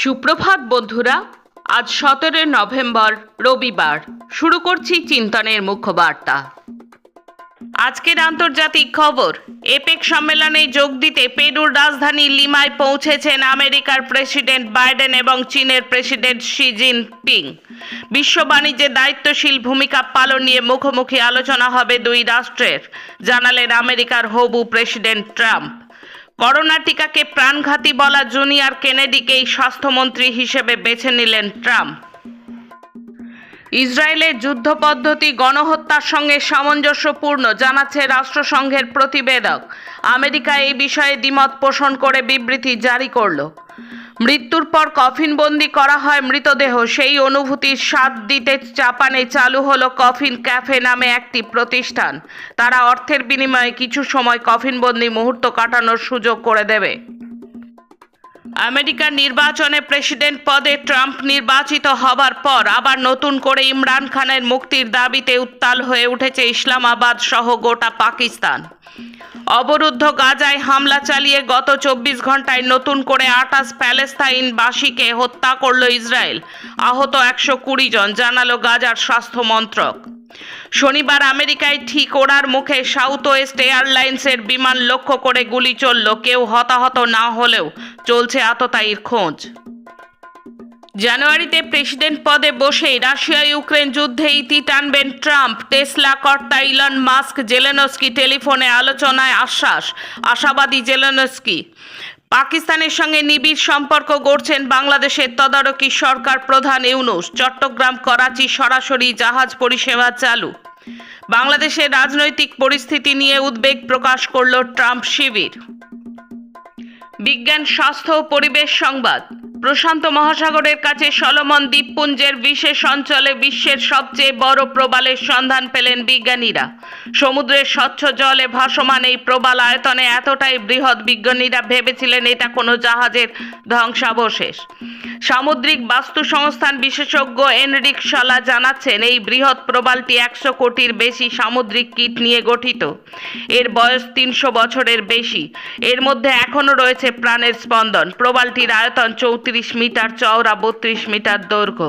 সুপ্রভাত বন্ধুরা, আজ সতেরো নভেম্বর, রবিবার। শুরু করছি চিন্তনের মুখ্য বার্তা আজকের আন্তর্জাতিক খবর, এপেক সম্মেলনে যোগ দিতে পেরুর রাজধানী লিমায় পৌঁছেছেন আমেরিকার প্রেসিডেন্ট বাইডেন এবং চীনের প্রেসিডেন্ট শি জিনপিং। বিশ্ব বাণিজ্যে দায়িত্বশীল ভূমিকা পালন নিয়ে মুখোমুখি আলোচনা হবে দুই রাষ্ট্রের, জানালেন আমেরিকার হবু প্রেসিডেন্ট ট্রাম্প। করোনা টিকাকে প্রাণঘাতী বলা জুনিয়র কেনেডিকেই স্বাস্থ্যমন্ত্রী হিসেবে বেছে নিলেন ট্রাম্প। ইসরায়েলের যুদ্ধ পদ্ধতি গণহত্যার সঙ্গে সামঞ্জস্যপূর্ণ, জানাচ্ছে রাষ্ট্রসংঘের প্রতিবেদক। আমেরিকা এই বিষয়ে দ্বিমত পোষণ করে বিবৃতি জারি করল। মৃত্যুর পর কফিনবন্দি করা হয় মৃতদেহ। সেই অনুভূতির স্বাদ দিতে জাপানে চালু হলো কফিন ক্যাফে নামে একটি প্রতিষ্ঠান। তারা অর্থের বিনিময়ে কিছু সময় কফিনবন্দি মুহূর্ত কাটানোর সুযোগ করে দেবে। আমেরিকার নির্বাচনে প্রেসিডেন্ট পদে ট্রাম্প নির্বাচিত হবার পর আবার নতুন করে ইমরান খানের মুক্তির দাবিতে উত্তাল হয়ে উঠেছে ইসলামাবাদ সহ গোটা পাকিস্তান। অবরুদ্ধ গাজায় হামলা চালিয়ে গত চব্বিশ ঘন্টায় নতুন করে আটাশ প্যালেস্তাইনবাসীকে হত্যা করল ইসরায়েল। আহত একশো কুড়ি জন, জানালো গাজার স্বাস্থ্য মন্ত্রক। শনিবার আমেরিকায় ঠিক ওড়ার মুখে সাউথ ওয়েস্ট এয়ারলাইন্সের বিমান লক্ষ্য করে গুলি চলল, কেউ হতাহত না হলেও চলছে আততায়ীর খোঁজ। জানুয়ারিতে প্রেসিডেন্ট পদে বসেই রাশিয়া ইউক্রেন যুদ্ধে ইতি টানবেন ট্রাম্প। টেসলা কর্তা ইলন মাস্ক জেলেনস্কি টেলিফোনে আলোচনায় আশ্বাস, আশাবাদী জেলেনস্কি। পাকিস্তানের সঙ্গে নিবিড় সম্পর্ক গড়ছেন বাংলাদেশের তদারকি সরকার প্রধান ইউনুস। চট্টগ্রাম, করাচি সরাসরি জাহাজ পরিষেবা চালু। বাংলাদেশের রাজনৈতিক পরিস্থিতি নিয়ে উদ্বেগ প্রকাশ করল ট্রাম্প শিবির। বিজ্ঞান, স্বাস্থ্য ও পরিবেশ সংবাদ। প্রশান্ত মহাসাগরের কাছে সলমন দ্বীপপুঞ্জের বিশেষ অঞ্চলে বিশ্বের সবচেয়ে বড় প্রবালের সন্ধান পেলেন বিজ্ঞানীরা। সমুদ্রের স্বচ্ছ জলে ভাসমান এই প্রবাল আয়তনে এতটাই বৃহৎ বিজ্ঞানীরা ভেবেছিলেন এটা কোনো জাহাজের ধ্বংসাবশেষ। সামুদ্রিক বাস্তু সংস্থান বিশেষজ্ঞ এনরিক শালা জানাচ্ছেন, এই বৃহৎ প্রবালটি একশো কোটির বেশি সামুদ্রিক কীট নিয়ে গঠিত। এর বয়স তিনশো বছরের বেশি। এর মধ্যে এখনও রয়েছে প্রাণের স্পন্দন। প্রবালটির আয়তন চৌত্রিশ মিটার, চওড়া বত্রিশ মিটার দৈর্ঘ্য।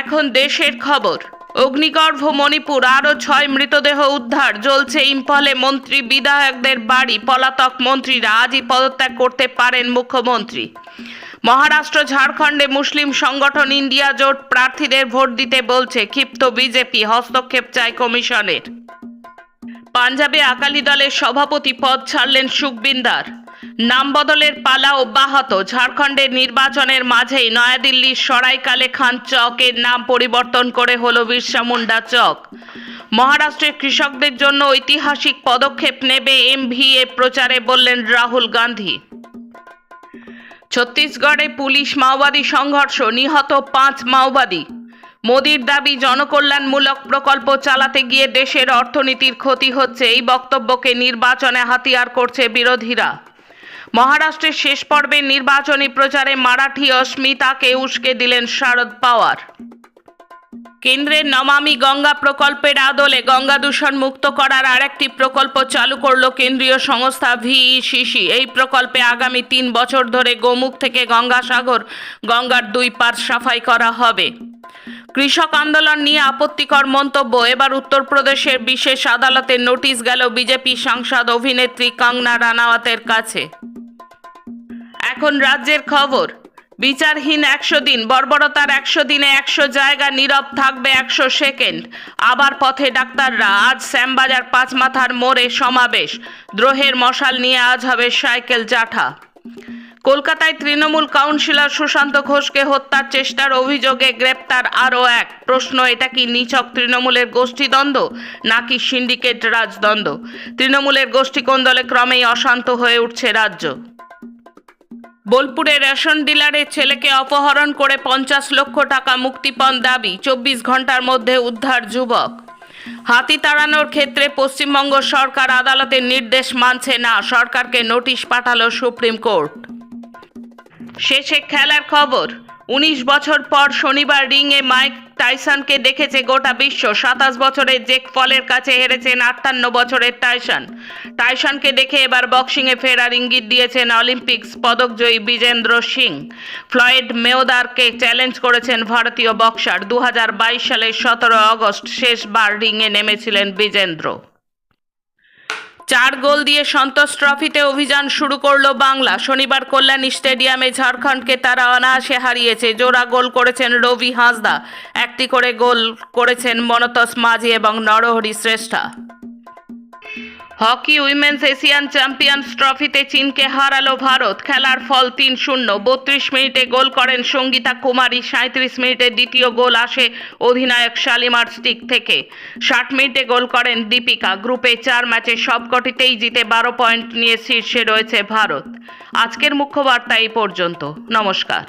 এখন দেশের খবর। অগ্নিগর্ভ মণিপুর, আরও ছয় মৃতদেহ উদ্ধার। জ্বলছে ইম্ফলে মন্ত্রী, বিধায়কদের বাড়ি। পলাতক মন্ত্রীরা আজই পদত্যাগ করতে পারেন মুখ্যমন্ত্রী। মহারাষ্ট্র, ঝাড়খণ্ডে মুসলিম সংগঠন ইন্ডিয়া জোট প্রার্থীদের ভোট দিতে বলছে ক্ষিপ্ত বিজেপি, হস্তক্ষেপ চায় কমিশনের। পাঞ্জাবে আকালি দলের সভাপতি পদ ছাড়লেন সুখবিন্দার নাম বদলের পালা অব্যাহত। ঝাড়খণ্ডের নির্বাচনের মাঝেই নয়াদিল্লির সরাইকালে খান চকের নাম পরিবর্তন করে হল বিরসা মুন্ডা চক। মহারাষ্ট্রের কৃষকদের জন্য ঐতিহাসিক পদক্ষেপ নেবে এমভিএ প্রচারে বললেন রাহুল গান্ধী। ছত্তিশগড়ে পুলিশ মাওবাদী সংঘর্ষ, নিহত পাঁচ মাওবাদী। মোদীর দাবি, জনকল্যাণমূলক প্রকল্প চালাতে গিয়ে দেশের অর্থনীতির ক্ষতি হচ্ছে, এই বক্তব্যকে নির্বাচনে হাতিয়ার করছে বিরোধীরা। মহারাষ্ট্রের শেষ পর্বের নির্বাচনী প্রচারে মারাঠি অস্মিতাকে উস্কে দিলেন শারদ পাওয়ার। কেন্দ্রের নমামি গঙ্গা প্রকল্পের আদলে গঙ্গা দূষণ মুক্ত করার আরেকটি প্রকল্প চালু করল কেন্দ্রীয় সংস্থা ভিইসিসি। এই প্রকল্পে আগামী তিন বছর ধরে গোমুখ থেকে গঙ্গাসাগর, গঙ্গার দুই পার সাফাই করা হবে। কৃষক আন্দোলন নিয়ে আপত্তিকর মন্তব্য। এবার উত্তরপ্রদেশের বিশেষ আদালতে নোটিশ গেল বিজেপি সাংসদ অভিনেত্রী কঙ্গনা রানাওয়াতের কাছে। এখন রাজ্যের খবর। বিচারহীন একশো দিন, বর্বরতার একশো দিনে একশো জায়গা নীরব থাকবে একশো সেকেন্ড। আবার পথে ডাক্তাররা, আজ শ্যামবাজার পাঁচ মাথার মোড়ে সমাবেশ। দ্রোহের মশাল নিয়ে আজ হবে সাইকেল জাঠা। কলকাতায় তৃণমূল কাউন্সিলর সুশান্ত ঘোষকে হত্যার চেষ্টার অভিযোগে গ্রেপ্তার আরও এক। প্রশ্ন, এটা কি নিছক তৃণমূলের গোষ্ঠীদ্বন্দ্ব, নাকি সিন্ডিকেট রাজদ্বন্দ্ব? তৃণমূলের গোষ্ঠী কোন্দলে ক্রমেই অশান্ত হয়ে উঠছে রাজ্য। বোলপুরে রেশন ডিলারের ছেলেকে অপহরণ করে পঞ্চাশ লক্ষ টাকা মুক্তিপণ দাবি, চব্বিশ ঘণ্টার মধ্যে উদ্ধার যুবক। হাতি তাড়ানোর ক্ষেত্রে পশ্চিমবঙ্গ সরকার আদালতের নির্দেশ মানছে না, সরকারকে নোটিশ পাঠালো সুপ্রিম কোর্ট। শেষে খেলার খবর, উনিশ বছর পর শনিবার রিংয়ে মাইক টাইসনকে দেখেছে গোটা বিশ্ব। সাতাশ বছরের জেক ফলের কাছে হেরেছেন আটান্ন বছরের টাইসন। টাইসনকে দেখে এবার বক্সিংয়ে ফেরার ইঙ্গিত দিয়েছেন অলিম্পিক্স পদকজয়ী বিজেন্দ্র সিং। ফ্লয়েড মেওদারকে চ্যালেঞ্জ করেছেন ভারতীয় বক্সার। দু হাজার বাইশ সালের সতেরো আগস্ট শেষবার রিংয়ে নেমেছিলেন বিজেন্দ্র। চার গোল দিয়ে সন্তোষ ট্রফিতে অভিযান শুরু করল বাংলা। শনিবার কল্যাণী স্টেডিয়ামে ঝাড়খণ্ডকে তারা অনায়াসে হারিয়েছে। জোড়া গোল করেছেন রবি হাঁসদা। একটি করে গোল করেছেন মনতস মাঝি এবং Narhari Shrestha. Hockey women's Asian champions ট্রফিতে চীনকে হারালো ভারত। খেলার ফল তিন শূন্য। বত্রিশ মিনিটে গোল করেন সঙ্গীতা কুমারী সাঁত্রিশ মিনিটে দ্বিতীয় গোল আসে অধিনায়ক শালিমার স্টিক থেকে। ষাট মিনিটে গোল করেন দীপিকা। গ্রুপে চার ম্যাচে সবকটিতেই জিতে বারো পয়েন্ট নিয়ে শীর্ষে রয়েছে ভারত। আজকের মুখ্য বার্তা এই পর্যন্ত। নমস্কার।